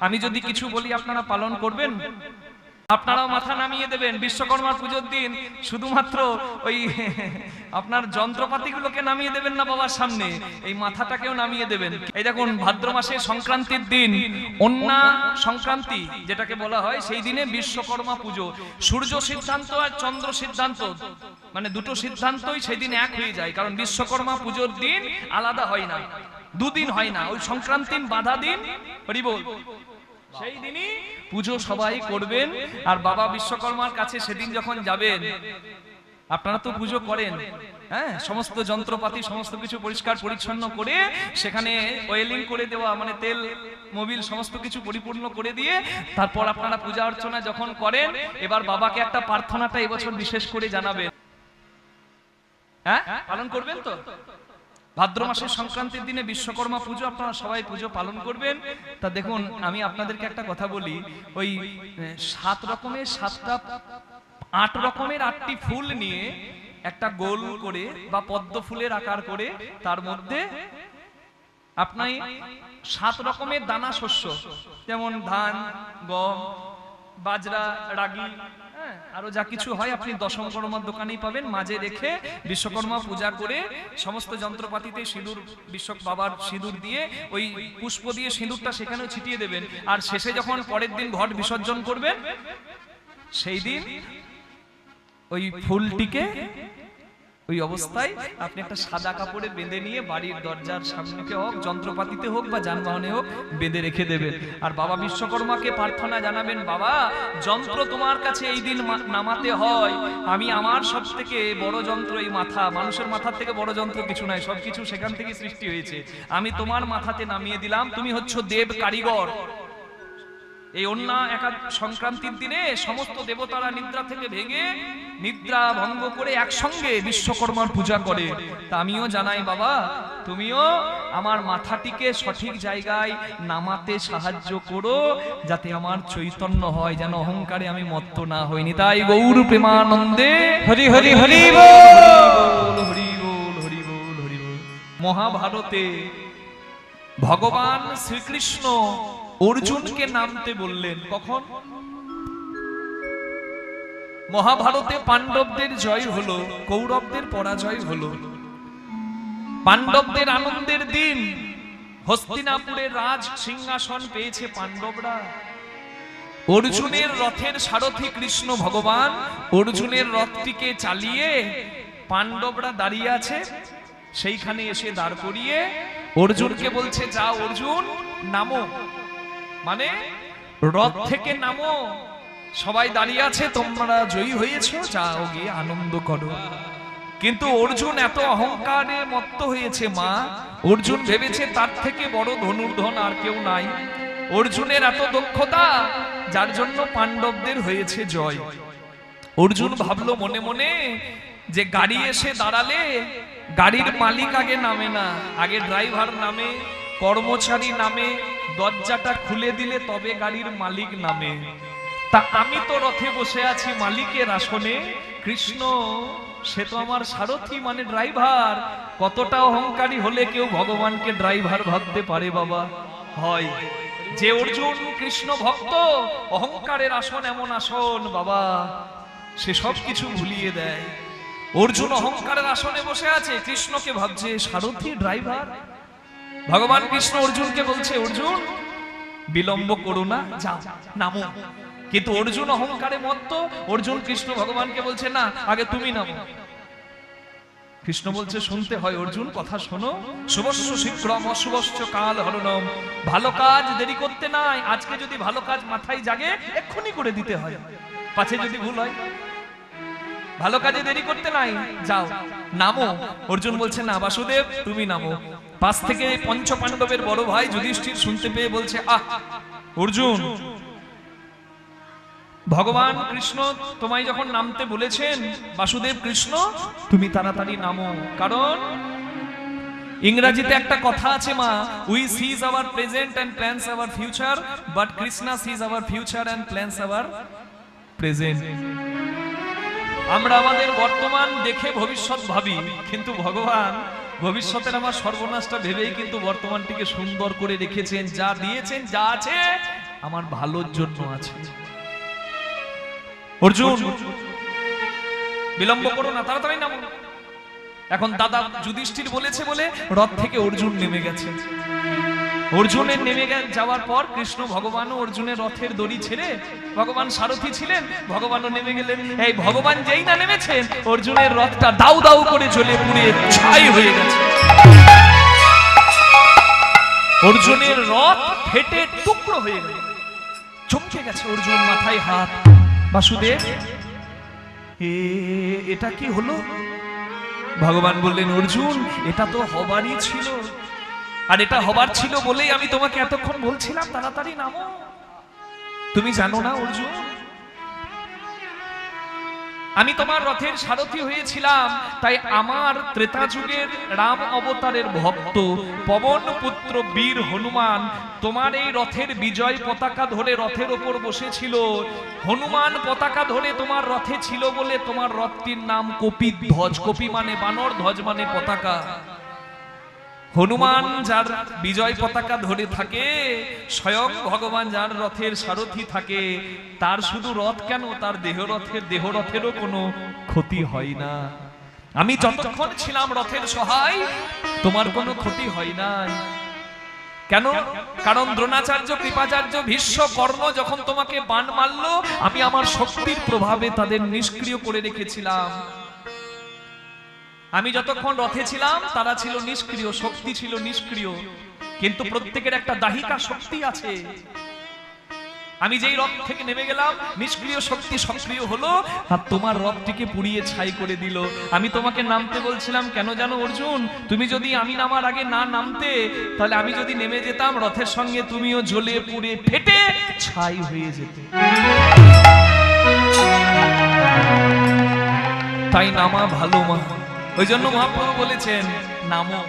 আমি যদি কিছু বলি, আপনারা পালন করবেন? আপনারাও মাথা নামিয়ে দেবেন বিশ্বকর্মার পুজোর দিন। শুধুমাত্র ওই আপনার যন্ত্রপাতিগুলোকে নামিয়ে দেবেন না বাবার সামনে, এই মাথাটাকেও নামিয়ে দেবেন। এই দেখুন, ভাদ্র মাসে সংক্রান্তির দিন, অন্যা সংক্রান্তি, যেটাকে বলা হয়, সেই দিনে বিশ্বকর্মা পুজো। সূর্য সিদ্ধান্ত আর চন্দ্র সিদ্ধান্ত মানে দুটো সিদ্ধান্তই সেই দিন এক হয়ে যায়, কারণ বিশ্বকর্মা পুজোর দিন আলাদা হয় না, দুদিন হয় না, ওই সংক্রান্তির বাধা দিন, হরি বল। সেই দিনই পুজো সবাই করবেন আর বাবা বিশ্বকর্মার কাছে সেদিন যখন যাবেন আপনারা তো পুজো করেন। হ্যাঁ সমস্ত যন্ত্রপাতি সমস্ত কিছু পরিষ্কার পরিচ্ছন্ন করে সেখানে ওয়েলিং করে দেওয়া মানে তেল মোবিল সমস্ত কিছু পরিপূর্ণ করে দিয়ে তারপর আপনারা পূজা অর্চনা যখন করেন এবার বাবাকে একটা প্রার্থনাটা এবছর বিশেষ করে জানাবেন। হ্যাঁ? পালন করবেন তো? ভাদ্র মাসের সংক্রান্তির দিনে বিশ্বকর্মা পুজো, আপনারা সবাই পুজো পালন করবেন। তা দেখুন, আমি আপনাদেরকে একটা কথা বলি, ওই সাত রকমের সাতটা, আট রকমের আটটি ফুল নিয়ে একটা গোল করে বা পদ্ম ফুলের আকার করে তার মধ্যে আপনি সাত রকমের দানা শস্য, যেমন ধান, গম, বাজরা, রাগি আরও যা কিছু হয় আপনি দশমকর্মার দোকানেই পাবেন। মাঝে রেখে বিশ্বকর্মা পূজা করে সমস্ত যন্ত্রপাতিতে সিঁদুর বিশ্ব বাবার সিঁদুর দিয়ে ওই পুষ্প দিয়ে সিঁদুরটা সেখানেও ছিটিয়ে দেবেন। আর শেষে যখন পরের দিন ঘট বিসর্জন করবেন, সেই দিন ওই ফুলটিকে ওই অবস্থায় আপনি একটা সাদা কাপড়ে বেঁধে নিয়ে বাড়ির দরজার সামনেকে হোক, যন্ত্রপাতিতে হোক বা যানবাহনে হোক, বেঁধে রেখে দেবেন। আর বাবা বিশ্বকর্মাকে প্রার্থনা জানাবেন, বাবা, যন্ত্র তোমার কাছে এই দিন নামাতে হয়। আমি আমার সব থেকে বড় যন্ত্র এই মাথা। মানুষের মাথার থেকে বড় যন্ত্র কিছু নাই, সবকিছু সেখান থেকে সৃষ্টি হয়েছে। আমি তোমার মাথাতে নামিয়ে দিলাম। তুমি হচ্ছ দেব কারিগর। এই অন্য একা সংক্রান্তির দিনে সমস্ত দেবতারা নিদ্রা থেকে ভেঙে নিদ্রা ভঙ্গ করে একসঙ্গে বিশ্বকর্মার পূজা করে। তা আমিও জানাই বাবা তুমিও আমার মাথাটিকে সঠিক জায়গায় নামাতে সাহায্য করো যাতে আমার চৈতন্য হয় যেন অহংকারে আমি মত্ত না হইনি তাই গৌর প্রেমানন্দে হরি হরি হরি বল। হরি বল হরি বল হরি বল। মহাভারতে ভগবান শ্রীকৃষ্ণ অর্জুনকে নামতে বললেন, কখন? মহাভারতে পাণ্ডবদের জয় হলো, কৌরবদের পরাজয় হলো। পাণ্ডবদের আনন্দের দিন, হস্তিনাপুরের রাজ সিংহাসন পেয়েছে পাণ্ডবরা। অর্জুনের রথের সারথী কৃষ্ণ ভগবান অর্জুনের রথটিকে চালিয়ে পাণ্ডবরা দাঁড়িয়ে আছে, সেইখানে এসে দাঁড় করিয়ে অর্জুনকে বলছে যা অর্জুন, নামো। মানে রথ থেকে নামো। সবাই দাঁড়িয়ে আছে, তোমরা জয়ী হয়েছো, যাও গিয়ে আনন্দ করো। কিন্তু অর্জুন এত অহংকারে মত্ত হয়েছে, মা। অর্জুন ভেবেছে তার থেকে বড় ধনুর্ধন আর কেউ নাই। অর্জুনের এত দক্ষতা, যার জন্য পাণ্ডবদের হয়েছে জয়। অর্জুন ভাবলো মনে মনে যে গাড়ি এসে দাঁড়ালে গাড়ির মালিক আগে নামে না, আগে ড্রাইভার নামে, কর্মচারী নামে দরজাটা খুলে দিলে তবে গাড়ির মালিক নামে। তা আমি তো রথে বসে আছি মালিকের আসনে। কৃষ্ণ, সে তো আমার সারথি মানে ড্রাইভার। কতটা অহংকারী হলে কেউ ভগবানকে ড্রাইভার ভাবতে পারে বাবা। হয়, যে অর্জুন কৃষ্ণ ভক্ত, অহংকারের আসন এমন আসন বাবা। সে সব কিছু ভুলিয়ে দেয়। অর্জুন অহংকারের আসনে বসে আছে, কৃষ্ণকে ভাবছে সারথি ড্রাইভার। ভগবান কৃষ্ণ অর্জুনকে বলছে, অর্জুন, বিলম্ব করো না, যাও, নামো। কিন্তু অর্জুন অহংকারে মত্ত। অর্জুন কৃষ্ণ ভগবানকে বলছে, না, আগে তুমি নামো। কৃষ্ণ বলছে, শুনতে হয় অর্জুন, কথা শোনো। শুভস্য শীঘ্রম, অশুভস্য কাল হরণম ভালো কাজ দেরি করতে নাই, আজকে যদি ভালো কাজ মাথায় জাগে, এক্ষুনি করে দিতে হয়। পাছে যদি ভুল হয়, ভালো কাজে দেরি করতে নাই, যাও, নামো। অর্জুন বলছে, না, বাসুদেব, তুমি নামো। পাশ থেকে পঞ্চ পাণ্ডবের বড় ভাই যুধিষ্ঠির শুনতে পেয়ে বলছে, আহ, অর্জুন, ভগবান কৃষ্ণ তোমায় যখন নামতে বলেছেন, বাসুদেব কৃষ্ণ, তুমি তাড়াতাড়ি নামো। কারণ ইংরেজিতে একটা কথা আছে মা we sees our present and plans our future but Krishna sees our future and plans our present আমরা আমাদের বর্তমান দেখে ভবিষ্যৎ ভাবি, কিন্তু ভগবান ভবিষ্যতের আমার সর্বনাশটা ভেবেই কিন্তু বর্তমানটিকে সুন্দর করে রেখেছেন, যা দিয়েছেন, যা আছে, আমার ভালোর জন্য আছে। অর্জুন, বিলম্ব করো না, তাড়াতাড়ি নামো। এখন দাদা যুধিষ্ঠির বলেছে বলে রথ থেকে অর্জুন নেমে গেছে। অর্জুনের নেমে যাওয়ার পর কৃষ্ণ ভগবান অর্জুনের রথের দড়ি ছেড়ে ভগবান সারথী ছিলেন। ভগবানও নেমে গেলেন, এই ভগবান যেই না নেমেছেন, অর্জুনের রথটা দাউ দাউ করে জ্বলে পুড়ে ছাই হয়ে গেছে। অর্জুনের রথ ফেটে টুকরো হয়ে গেল। চমকে গেছে অর্জুন মাথায় হাত। বাসুদেব, এ, এটা কি হলো? ভগবান বললেন, অর্জুন, এটা তো হবারই ছিল। আর এটা হবার ছিল বলেই আমি তোমাকে এতক্ষণ বলছিলাম তাড়াতাড়ি নামো। তুমি জানো না অর্জুন? আমি তোমার রথের সারথি হয়েছিলাম তাই আমার ত্রেতা যুগের রাম অবতারের ভক্ত পবন পুত্র বীর হনুমান তোমার এই রথের বিজয় পতাকা ধরে রথের ওপর বসেছিল। হনুমান পতাকা ধরে তোমার রথে ছিল বলে তোমার রথটির নাম কপি ধ্বজ কপি মানে বানর ধ্বজ মানে পতাকা। হনুমান যার বিজয় পতাকা ধরে থাকে, স্বয়ং ভগবান যার রথের সারথি থাকে, তার শুধু রথ কেন? তার দেহ রথের, দেহ রথেরও কোনো ক্ষতি হয় না। আমি যতক্ষণ ছিলাম রথের সহায়, তোমার কোনো ক্ষতি হয় নাই কেন? কারণ দ্রোণাচার্য, কৃপাচার্য, ভীষ্ম কর্ণ যখন তোমাকে বান মারলো, আমি আমার শক্তির প্রভাবে তাদের নিষ্ক্রিয় করে রেখেছিলাম। আমি যতক্ষণ রথে ছিলাম, তারা ছিল নিষ্ক্রিয়, শক্তি ছিল নিষ্ক্রিয়। কিন্তু প্রত্যেকের একটা দাহিকা শক্তি আছে। আমি যেই রথ থেকে নেমে গেলাম, নিষ্ক্রিয় শক্তি সক্রিয় হলো আর তোমার রথটিকে পুড়িয়ে ছাই করে দিল। আমি তোমাকে নামতে বলছিলাম, কেন জানো অর্জুন? তুমি যদি আমি নামার আগে না নামতে, তাহলে আমি যদি নেমে যেতাম, রথের সঙ্গে তুমিও জ্বলে পুড়ে ফেটে ছাই হয়ে যেতে। তাই নামা ভালো মা। ওই জন্য মহাপ্রভু বলেছেন নামো।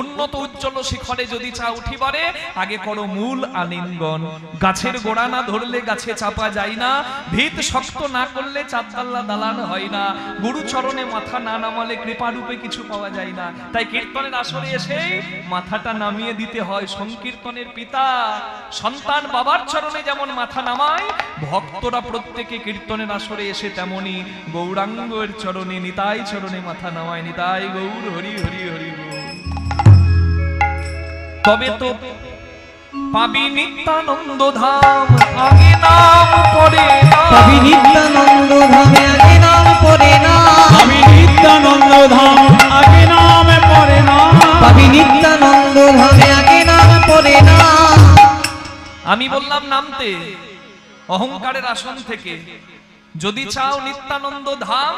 উন্নত উজ্জ্বল শিখরে যদি চা উঠিবারে, আগে করো মূল আলিঙ্গন। গাছের গোড়া না ধরলে গাছে চাপা যায় না, ভিত শক্ত না করলে চাঁদপাল্লা দালান হয় না। গুরু চরণে মাথা না নামালে কৃপারূপে কিছু পাওয়া যায় না। তাই কীর্তনের আসরে মাথাটা নামিয়ে দিতে হয় সংকীর্তনের পিতা। সন্তান বাবার চরণে যেমন মাথা নামায়, ভক্তরা প্রত্যেকে কীর্তনের আসরে এসে তেমনি গৌরাঙ্গের চরণে নিতাই চরণে মাথা নামায়, নিতাই গৌর, হরি হরি হরি বল। তবে তো পাবি নিত্যানন্দ ধাম আগে নাম পড়ে কবি নিত্যানন্দ ধামে আগে নাম পড়ে না আমি নিত্যানন্দ ধাম আগে নামে পড়ে না কবি নিত্যানন্দ ধামে আগে নাম পড়ে না আমি বললাম নামতে অহংকারের আসন থেকে। যদি চাও নিত্যানন্দ ধাম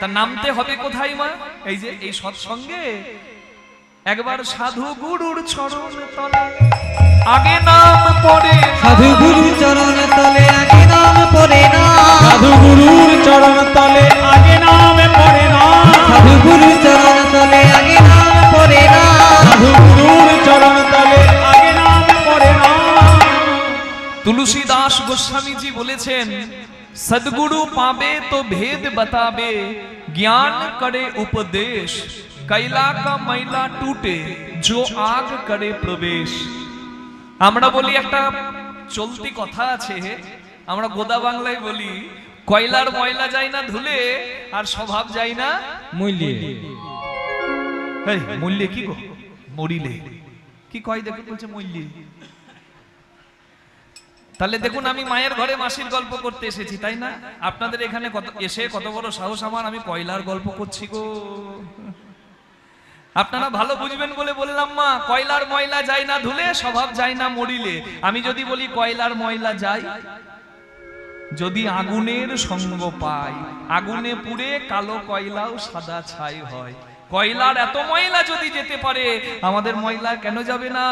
তা নামতে হবে কোথায় মা? এই যে এই সৎসঙ্গে একবার সাধু গুরুর চরণ তলে আগে নাম পড়ে সাধু গুরুর চরণ তলে আগে নাম পড়ে না। সাধু গুরুর চরণ তলে আগে নাম পড়ে না। সাধু গুরু চরণ তলে আগে নাম পড়ে না। সাধু গুরুর চরণ তলে আগে নাম পড়ে না। তুলসী দাস গোস্বামীজি বলেছেন সদগুরু পাবে তো ভেদ বতাবে ज्ञान करे उपदेश कैला का मैला टूटे जो आग करे प्रवेश আমরা বলি একটা চলতি কথা আছে আমরা গোদা বাংলায় বলি কয়লার ময়লা যায় না ধুলে আর স্বভাব যায় না মূল্যে এই, মূল্যে কি গো মরিলে কি কয় দেখে বলছে মূল্যে তাহলে দেখুন আমি মায়ের ঘরে মাসির গল্প করতে এসেছি তাই না? আপনাদের এখানে কত এসে কত বড় সাহস আমার আমি কয়লার গল্প করছি গো। আপনারা ভালো বুঝবেন বলে বললাম মা কয়লার ময়লা যায় না ধুলে স্বভাব যায় না মরিলে। আমি যদি বলি কয়লার ময়লা যায় যদি আগুনের সঙ্গ পাই আগুনে পুড়ে কালো কয়লাও সাদা ছাই হয়। কয়লার এত ময়লা যদি যেতে পারে আমাদের ময়লা কেন যাবে না?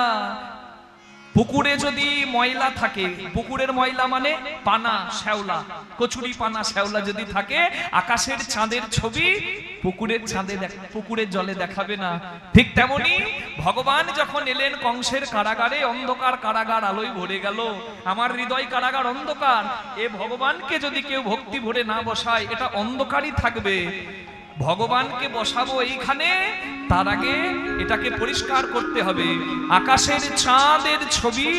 পুকুরে যদি ময়লা থাকে, পুকুরের ময়লা মানে পানা, শ্যাওলা। কচুরি পানা, শ্যাওলা যদি থাকে, আকাশের চাঁদের ছবি পুকুরের চাঁদে পুকুরের জলে দেখাবে না। ঠিক তেমনি ভগবান যখন এলেন কংসের কারাগারে, অন্ধকার কারাগার আলোয় ভরে গেল। আমার হৃদয় কারাগার অন্ধকার। এ ভগবানকে যদি কেউ ভক্তি ভরে না বসায়, এটা অন্ধকারই থাকবে। ভগবানকে বসাবো এইখানে, তার আগে এটাকে পরিষ্কার করতে হবে। আকাশের চাঁদের ছবি,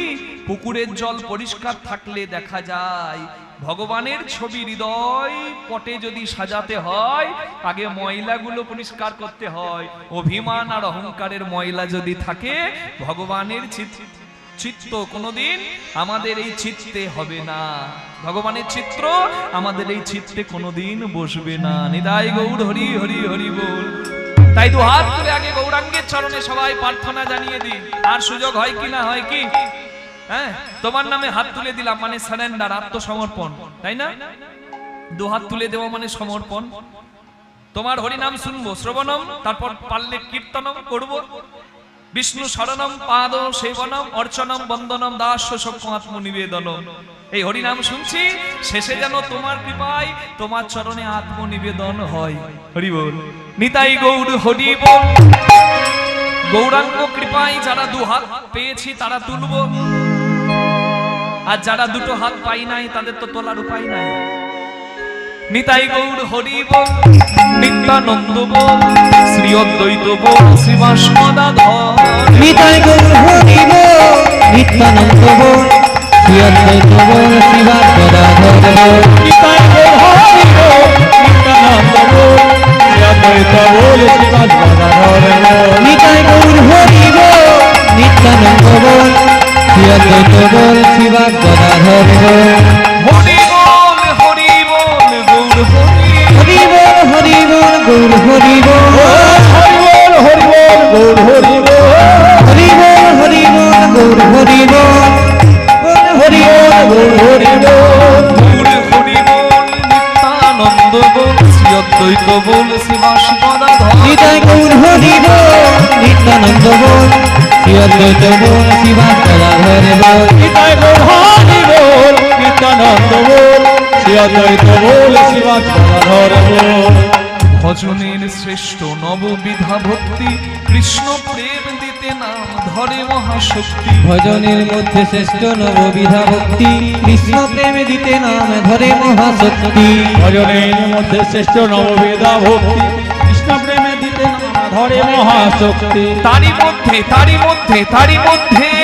পুকুরের জল পরিষ্কার থাকলে দেখা যায়, ভগবানের ছবি হৃদয় পটে যদি সাজাতে হয়, আগে ময়লাগুলো পরিষ্কার করতে হয়। অভিমান আর অহংকারের ময়লা যদি থাকে, ভগবানের চিত্র চিত্ত কোনোদিন আমাদের এই চিত্তে হবে না। ভগবানের চিত্র আমাদের এই চিত্তে কোনোদিন বসবে না। নিদাই গৌর, হরি হরি হরি বল। তাই দু হাত তুলে আগে গৌরাঙ্গের চরণে সবাই প্রার্থনা জানিয়ে দিন। আর সুযোগ হয় কি না হয় কি? হ্যাঁ? তোমার নামে হাত তুলে দিলাম মানে সারেন্ডার, আত্মসমর্পণ। তাই না? দু হাত তুলে দেওয়া মানে সমর্পণ। তোমার হরিনাম শুনব, শ্রবণম, তারপর পারলে কীর্তনম করব। বিষ্ণু শরণম পাদ সেবনম অর্চনম বন্দনম দাস শোক আত্ম নিবেদনম। এই হরিনাম শুনছি, শেষে যেন তোমার কৃপায় তোমার চরণে আত্ম নিবেদন হয়। হরি বল নিতাই গৌর হরি বল গৌরাঙ্গ কৃপায় যারা দু হাত পেয়েছি তারা তুলব। আর যারা দুটো হাত পাই নাই, তাদের তো তোলার উপায় নাই। নিতাই গৌর হরি বল নিত্যানন্দ বল শ্রী অদ্বৈত বল শ্রীবাসমদাধর। নিতাই গৌর হরি বল নিত্যানন্দ বল শ্রী অদ্বৈত বল শিবা গদাধর শ্রীবাসমদাধর নিতাই গৌর নিত্যানন্দ বল বল বল, বল, বল, ভজনের শ্রেষ্ঠ নববিধা ভক্তি কৃষ্ণ প্রেম নাম ধরে মহাশক্তি। ভজনের মধ্যে শ্রেষ্ঠ নববিধা ভক্তি। কৃষ্ণ প্রেমে দিতে নাম ধরে মহাশক্তি। ভজনের মধ্যে শ্রেষ্ঠ নববিধা ভক্তি। কৃষ্ণ প্রেমে দিতে নাম ধরে মহাশক্তি। তারই মধ্যে তারই মধ্যে তারই মধ্যে।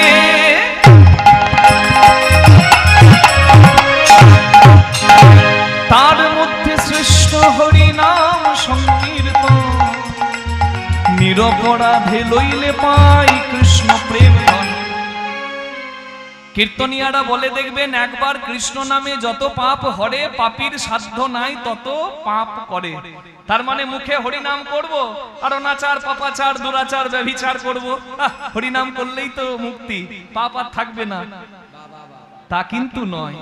নিরপরাধে লইলে পাই কৃষ্ণ প্রেম কীর্তনিয়ারা বলে দেখবেন একবার কৃষ্ণ নামে যত পাপ হরে পাপীর সাধ্য নাই তত পাপ করে। তার মানে মুখে হরিনাম করব আর অনাচার পাপাচার দুরাচার ব্যভিচার করব। আহ, হরিনাম করলেই তো মুক্তি পাপ আর থাকবে না। তা কিন্তু নয়।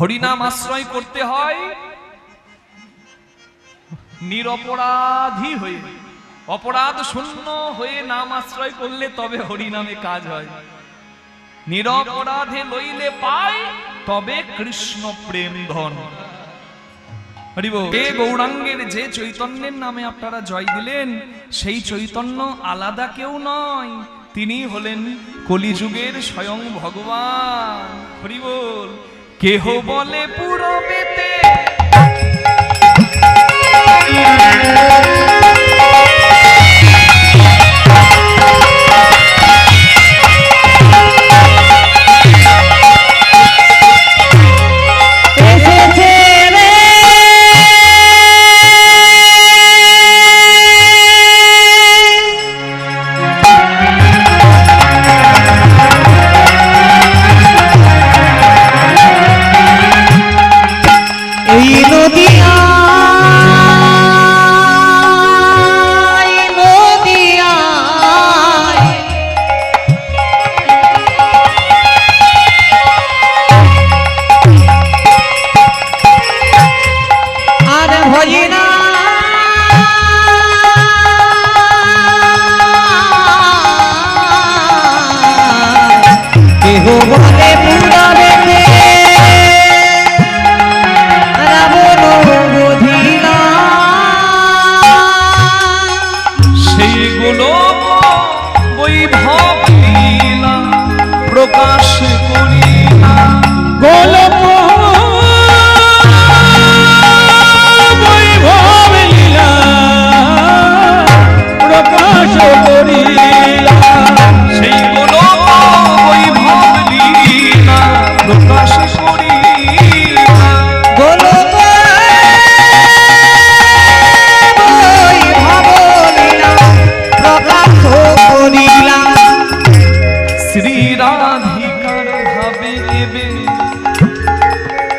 হরিনাম আশ্রয় করতে হয় নিরপরাধী হয়ে। অপরাধ শূন্য হয়ে নাম আশ্রয় করলে তবে হরিনামে কাজ হয়। নিরপরাধে লইলে পায় তবে কৃষ্ণ প্রেম ধন। হরি এ গৌরাঙ্গের যে চৈতন্যের নামে আপনারা জয় দিলেন, সেই চৈতন্য আলাদা কেউ নয়, তিনি হলেন কলিযুগের স্বয়ং ভগবান। হরি বল, কেহ বলে পুরবেতে Bob.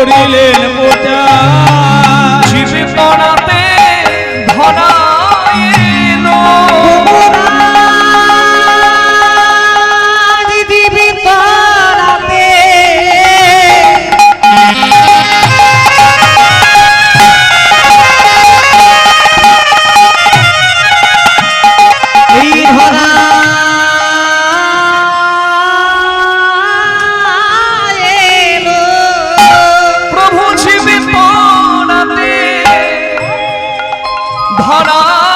করিলেন প্রচার শিবপনা ধরা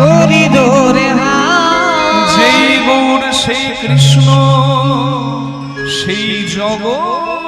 করি ধরে যেই গৌর সেই কৃষ্ণ সেই জগন্নাথ।